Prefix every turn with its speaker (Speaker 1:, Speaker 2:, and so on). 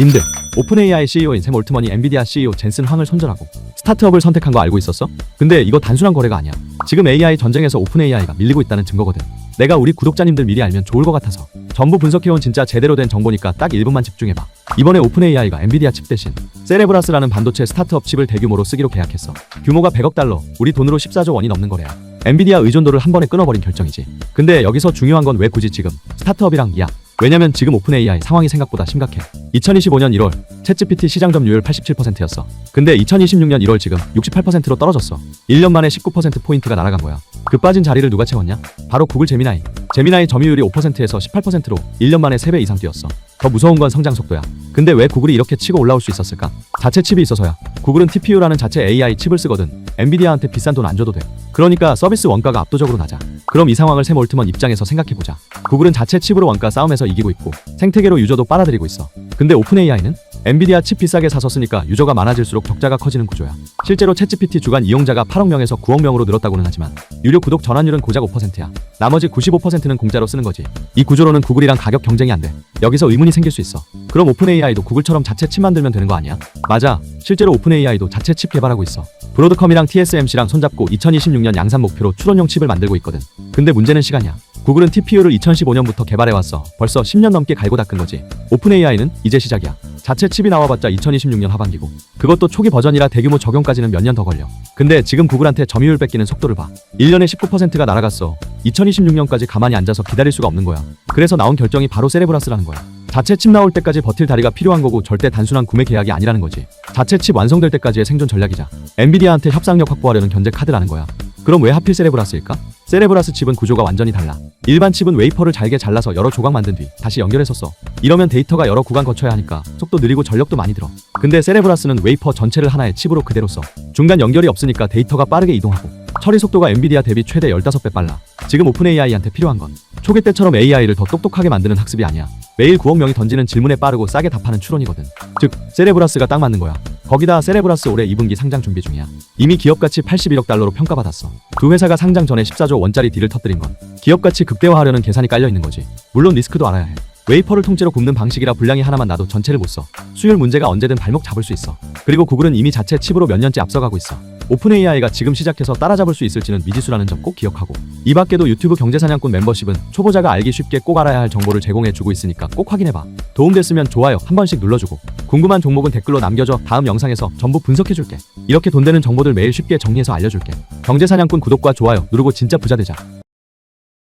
Speaker 1: 님들 오픈 AI CEO인 샘 올트먼이 엔비디아 CEO 젠슨 황을 손절하고 스타트업을 선택한 거 알고 있었어? 근데 이거 단순한 거래가 아니야. 지금 AI 전쟁에서 오픈 AI가 밀리고 있다는 증거거든. 내가 우리 구독자님들 미리 알면 좋을 것 같아서 전부 분석해온 진짜 제대로 된 정보니까 딱 1분만 집중해봐. 이번에 오픈 AI가 엔비디아 칩 대신 세레브라스라는 반도체 스타트업 칩을 대규모로 쓰기로 계약했어. 규모가 100억 달러, 우리 돈으로 14조 원이 넘는 거래야. 엔비디아 의존도를 한 번에 끊어버린 결정이지. 근데 여기서 중요한 건 왜 굳이 지금 스타트업이랑 이야? 왜냐면 지금 오픈 AI 상황이 생각보다 심각해. 2025년 1월 챗GPT 시장 점유율 87%였어. 근데 2026년 1월 지금 68%로 떨어졌어. 1년 만에 19% 포인트가 날아간 거야. 그 빠진 자리를 누가 채웠냐? 바로 구글 제미나이. 제미나이 점유율이 5%에서 18%로 1년 만에 3배 이상 뛰었어. 더 무서운 건 성장 속도야. 근데 왜 구글이 이렇게 치고 올라올 수 있었을까? 자체 칩이 있어서야. 구글은 TPU라는 자체 AI 칩을 쓰거든. 엔비디아한테 비싼 돈 안 줘도 돼. 그러니까 서비스 원가가 압도적으로 낮아. 그럼 이 상황을 샘 올트먼 입장에서 생각해보자. 구글은 자체 칩으로 원가 싸움에서 이기고 있고 생태계로 유저도 빨아들이고 있어. 근데 오픈 AI는 엔비디아 칩 비싸게 사서 쓰니까 유저가 많아질수록 적자가 커지는 구조야. 실제로 챗GPT 주간 이용자가 8억 명에서 9억 명으로 늘었다고는 하지만 유료 구독 전환율은 고작 5%야. 나머지 95%는 공짜로 쓰는 거지. 이 구조로는 구글이랑 가격 경쟁이 안 돼. 여기서 의문이 생길 수 있어. 그럼 오픈 AI도 구글처럼 자체 칩 만들면 되는 거 아니야? 맞아. 실제로 오픈 AI도 자체 칩 개발하고 있어. 브로드컴이랑 TSMC랑 손잡고 2026년 양산 목표로 추론용 칩을 만들고 있거든. 근데 문제는 시간이야. 구글은 TPU를 2015년부터 개발해왔어. 벌써 10년 넘게 갈고 닦은 거지. 오픈 AI는 이제 시작이야. 자체 칩이 나와봤자 2026년 하반기고 그것도 초기 버전이라 대규모 적용까지는 몇 년 더 걸려. 근데 지금 구글한테 점유율 뺏기는 속도를 봐. 1년에 19%가 날아갔어. 2026년까지 가만히 앉아서 기다릴 수가 없는 거야. 그래서 나온 결정이 바로 세레브라스라는 거야. 자체 칩 나올 때까지 버틸 다리가 필요한 거고 절대 단순한 구매 계약이 아니라는 거지. 자체 칩 완성될 때까지의 생존 전략이자 엔비디아한테 협상력 확보하려는 견제 카드라는 거야. 그럼 왜 하필 세레브라스일까? 세레브라스 칩은 구조가 완전히 달라. 일반 칩은 웨이퍼를 잘게 잘라서 여러 조각 만든 뒤 다시 써. 이러면 데이터가 여러 구간 거쳐야 하니까 속도 느리고 전력도 많이 들어. 근데 세레브라스는 웨이퍼 전체를 하나의 칩으로 그대로 써. 중간 연결이 없으니까 데이터가 빠르게 이동하고 처리 속도가 엔비디아 대비 최대 15배 빨라. 지금 오픈 AI한테 필요한 건 초기 때처럼 AI를 더 똑똑하게 만드는 학습이 아니야. 매일 9억 명이 던지는 질문에 빠르고 싸게 답하는 추론이거든. 즉, 세레브라스가 딱 맞는 거야. 거기다 세레브라스 올해 2분기 상장 준비 중이야. 이미 기업 가치 81억 달러로 평가받았어. 두 회사가 상장 전에 14조 원짜리 딜을 터뜨린 건 기업 가치 극대화하려는 계산이 깔려 있는 거지. 물론 리스크도 알아야 해. 웨이퍼를 통째로 굽는 방식이라 분량이 하나만 나도 전체를 못 써. 수율 문제가 언제든 발목 잡을 수 있어. 그리고 구글은 이미 자체 칩으로 몇 년째 앞서가고 있어. 오픈 AI가 지금 시작해서 따라잡을 수 있을지는 미지수라는 점 꼭 기억하고 이 밖에도 유튜브 경제사냥꾼 멤버십은 초보자가 알기 쉽게 꼭 알아야 할 정보를 제공해주고 있으니까 꼭 확인해봐. 도움됐으면 좋아요 한 번씩 눌러주고 궁금한 종목은 댓글로 남겨줘. 다음 영상에서 전부 분석해줄게. 이렇게 돈 되는 정보들 매일 쉽게 정리해서 알려줄게. 경제사냥꾼 구독과 좋아요 누르고 진짜 부자 되자